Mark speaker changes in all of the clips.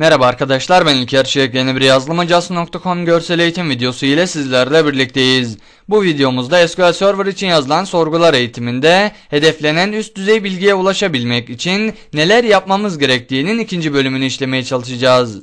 Speaker 1: Merhaba arkadaşlar ben İlker Çelik yeni bir yazılımcası.com görsel eğitim videosu ile sizlerle birlikteyiz. Bu videomuzda SQL Server için yazılan sorgular eğitiminde hedeflenen üst düzey bilgiye ulaşabilmek için neler yapmamız gerektiğinin ikinci bölümünü işlemeye çalışacağız.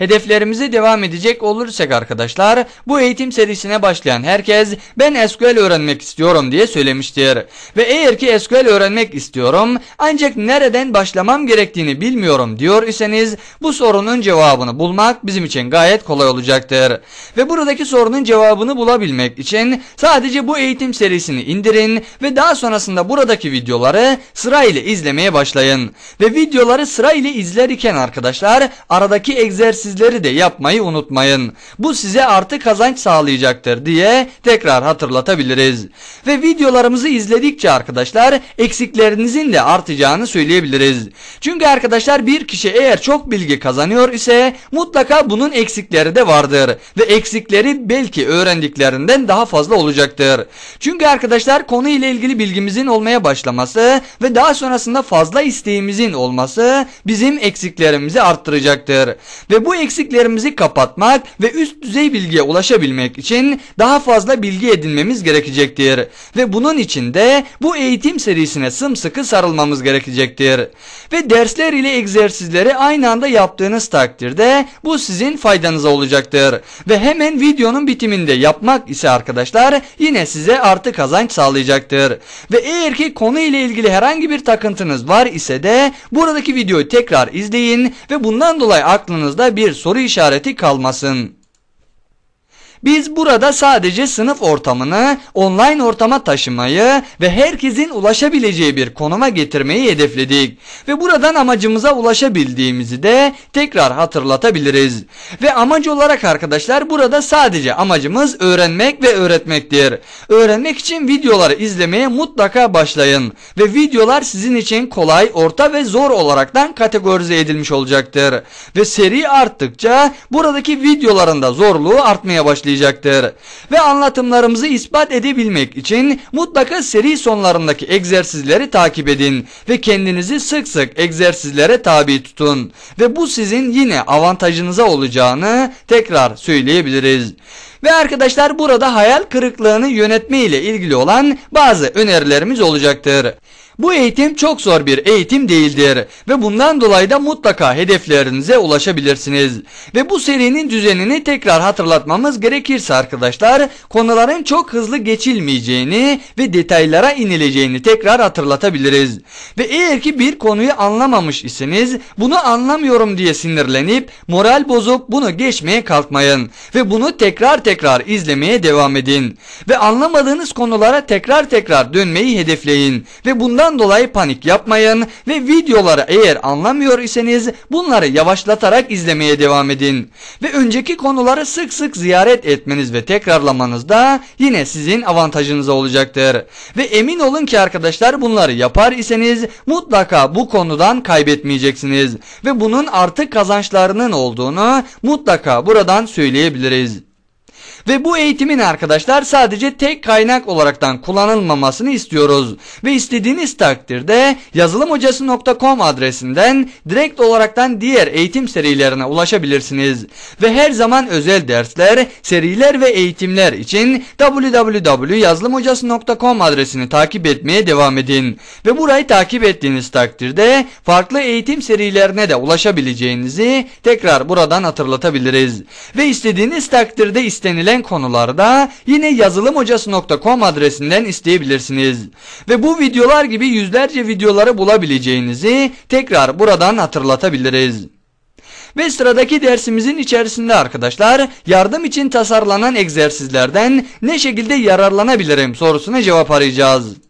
Speaker 1: Hedeflerimize devam edecek olursak arkadaşlar bu eğitim serisine başlayan herkes ben SQL öğrenmek istiyorum diye söylemiştir. Ve eğer ki SQL öğrenmek istiyorum ancak nereden başlamam gerektiğini bilmiyorum diyor iseniz bu sorunun cevabını bulmak bizim için gayet kolay olacaktır. Ve buradaki sorunun cevabını bulabilmek için sadece bu eğitim serisini indirin ve daha sonrasında buradaki videoları sırayla izlemeye başlayın. Ve videoları sırayla izlerken arkadaşlar aradaki egzersiz egzersizleri de yapmayı unutmayın. Bu size artı kazanç sağlayacaktır diye tekrar hatırlatabiliriz. Ve videolarımızı izledikçe arkadaşlar eksiklerinizin de artacağını söyleyebiliriz. Çünkü arkadaşlar bir kişi eğer çok bilgi kazanıyor ise mutlaka bunun eksikleri de vardır. Ve eksikleri belki öğrendiklerinden daha fazla olacaktır. Çünkü arkadaşlar konu ile ilgili bilgimizin olmaya başlaması ve daha sonrasında fazla isteğimizin olması bizim eksiklerimizi arttıracaktır. Ve bu eksiklerimizi kapatmak ve üst düzey bilgiye ulaşabilmek için daha fazla bilgi edinmemiz gerekecektir. Ve bunun için de bu eğitim serisine sımsıkı sarılmamız gerekecektir. Ve dersler ile egzersizleri aynı anda yaptığınız takdirde bu sizin faydanıza olacaktır. Ve hemen videonun bitiminde yapmak ise arkadaşlar yine size artı kazanç sağlayacaktır. Ve eğer ki konu ile ilgili herhangi bir takıntınız var ise de buradaki videoyu tekrar izleyin ve bundan dolayı aklınızda bir soru işareti kalmasın. Biz burada sadece sınıf ortamını online ortama taşımayı ve herkesin ulaşabileceği bir konuma getirmeyi hedefledik. Ve buradan amacımıza ulaşabildiğimizi de tekrar hatırlatabiliriz. Ve amaç olarak arkadaşlar burada sadece amacımız öğrenmek ve öğretmektir. Öğrenmek için videoları izlemeye mutlaka başlayın. Ve videolar sizin için kolay, orta ve zor olaraktan kategorize edilmiş olacaktır. Ve seri arttıkça buradaki videoların da zorluğu artmaya başlayacak başlayacaktır. Ve anlatımlarımızı ispat edebilmek için mutlaka seri sonlarındaki egzersizleri takip edin ve kendinizi sık sık egzersizlere tabi tutun. Ve bu sizin yine avantajınıza olacağını tekrar söyleyebiliriz. Ve arkadaşlar burada hayal kırıklığını yönetme ile ilgili olan bazı önerilerimiz olacaktır. Bu eğitim çok zor bir eğitim değildir ve bundan dolayı da mutlaka hedeflerinize ulaşabilirsiniz. Ve bu serinin düzenini tekrar hatırlatmamız gerekirse arkadaşlar konuların çok hızlı geçilmeyeceğini ve detaylara inileceğini tekrar hatırlatabiliriz. Ve eğer ki bir konuyu anlamamış iseniz bunu anlamıyorum diye sinirlenip moral bozup bunu geçmeye kalkmayın ve bunu tekrar tekrar izlemeye devam edin. Ve anlamadığınız konulara tekrar tekrar dönmeyi hedefleyin ve bundan Bundan dolayı panik yapmayın ve videoları eğer anlamıyor iseniz bunları yavaşlatarak izlemeye devam edin. Ve önceki konuları sık sık ziyaret etmeniz ve tekrarlamanız da yine sizin avantajınıza olacaktır. Ve emin olun ki arkadaşlar bunları yapar iseniz mutlaka bu konudan kaybetmeyeceksiniz. Ve bunun artık kazançlarının olduğunu mutlaka buradan söyleyebiliriz. Ve bu eğitimin arkadaşlar sadece tek kaynak olaraktan kullanılmamasını istiyoruz. Ve istediğiniz takdirde yazılımhocası.com adresinden direkt olaraktan diğer eğitim serilerine ulaşabilirsiniz. Ve her zaman özel dersler, seriler ve eğitimler için www.yazılımhocası.com adresini takip etmeye devam edin. Ve burayı takip ettiğiniz takdirde farklı eğitim serilerine de ulaşabileceğinizi tekrar buradan hatırlatabiliriz. Ve istediğiniz takdirde istenilen istenilen konularda yine yazılımhocası.com adresinden isteyebilirsiniz. Ve bu videolar gibi yüzlerce videoları bulabileceğinizi tekrar buradan hatırlatabiliriz. Ve sıradaki dersimizin içerisinde arkadaşlar yardım için tasarlanan egzersizlerden ne şekilde yararlanabilirim sorusuna cevap arayacağız.